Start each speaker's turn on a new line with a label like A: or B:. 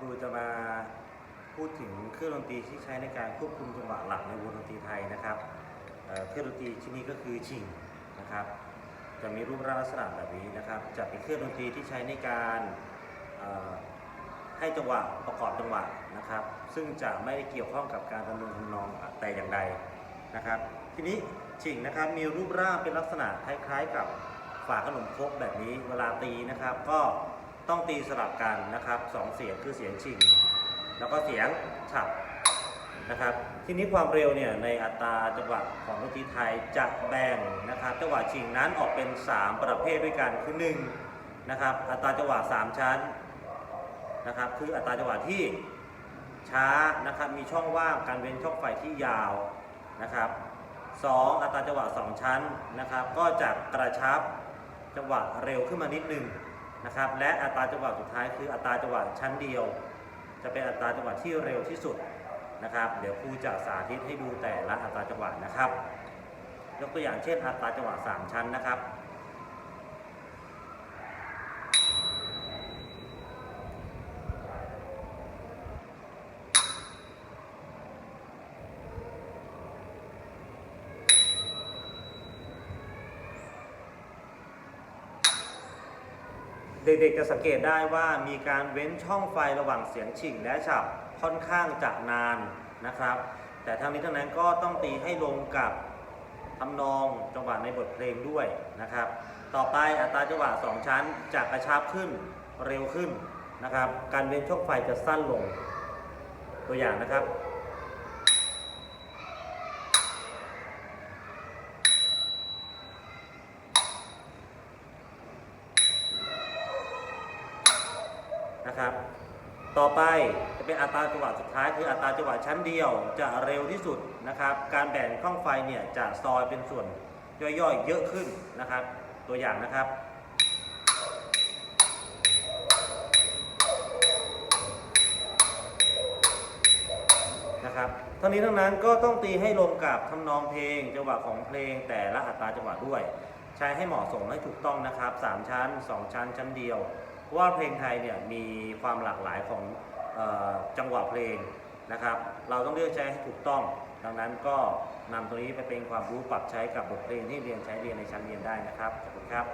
A: ครูจะมาพูดถึงเครื่องดนตรีที่ใช้ในการควบคุมจังหวะหลักในวงดนตรีไทยนะครับเเครื่องดนตรีชิ้นนี้ก็คือชิงนะครับ จะมีรูปร่างลักษณะแบบนี้นะครับจะเป็นเครื่องดนตรีที่ใช้ในการให้จังหวะประกอบจังหวะนะครับ ซึ่งจะไม่ได้เกี่ยวข้องกับการดำเนินทำนองแต่อย่างใดนะครับ ทีนี้ชิงนะครับมีรูปร่างเป็นลักษณะคล้ายๆ กับฝาขนมครกแบบนี้เวลาตีนะครับ ก็ ต้องตีสลับกันนะครับสองเสียงคือเสียงชิง แล้วก็เสียงฉับนะครับ ทีนี้ความเร็วเนี่ยในอัตราจังหวะของดนตรีไทยจะแบ่งนะครับจังหวะชิงนั้นออกเป็น 3 ประเภทด้วยกันคือ1นะครับอัตราจังหวะ 3 ชั้นนะครับคืออัตราจังหวะที่ช้านะครับมีช่องว่างการเว้นช่องไฟที่ยาวนะครับสองอัตราจังหวะ 2 ชั้นนะครับ ก็จะกระชับจังหวะเร็วขึ้นมานิดนึง นะครับ และอัตราจังหวะสุดท้ายคืออัตราจังหวะชั้นเดียว จะเป็นอัตราจังหวะที่เร็วที่สุดนะครับ เดี๋ยวครูจะสาธิตให้ดูแต่ละอัตราจังหวะนะครับ ยกตัวอย่างเช่น อัตราจังหวะ 3 ชั้นนะครับ เด็กๆจะสังเกตได้ว่ามีการเว้นช่องไฟระหว่างเสียงฉิงและฉับค่อนข้างจะนานนะครับ แต่ทั้งนี้ทั้งนั้นก็ต้องตีให้ลงกับทำนองจังหวะในบทเพลงด้วยนะครับ ต่อไปอัตราจังหวะ 2 ชั้นจะกระชับขึ้นเร็วขึ้นนะครับ การเว้นช่องไฟจะสั้นลงตัวอย่างนะครับ นะครับ ต่อไปจะเป็นอัตราจังหวะสุดท้ายคืออัตราจังหวะชั้นเดียวจะเร็วที่สุดนะครับ การแบ่งช่องไฟเนี่ยจะซอยเป็นส่วนย่อยๆเยอะขึ้นนะครับ ตัวอย่างนะครับนะครับทั้งนี้ทั้งนั้นก็ต้องตีให้ลงกับทำนองเพลงจังหวะของเพลงแต่ละอัตราจังหวะด้วย ใช้ให้เหมาะสมให้ถูกต้องนะครับสามชั้นสองชั้นชั้นเดียว ว่าเพลงไทยเนี่ยมีความหลากหลายของออจังหวะเพลงนะครับ เราต้องเลือกใช้ให้ถูกต้อง ดังนั้นก็นำตัวนี้ไปเป็นความรู้ปรับใช้กับบทเพลงที่เรียนใช้เรียนในชั้นเรียนได้นะครับ ขอบคุณครับ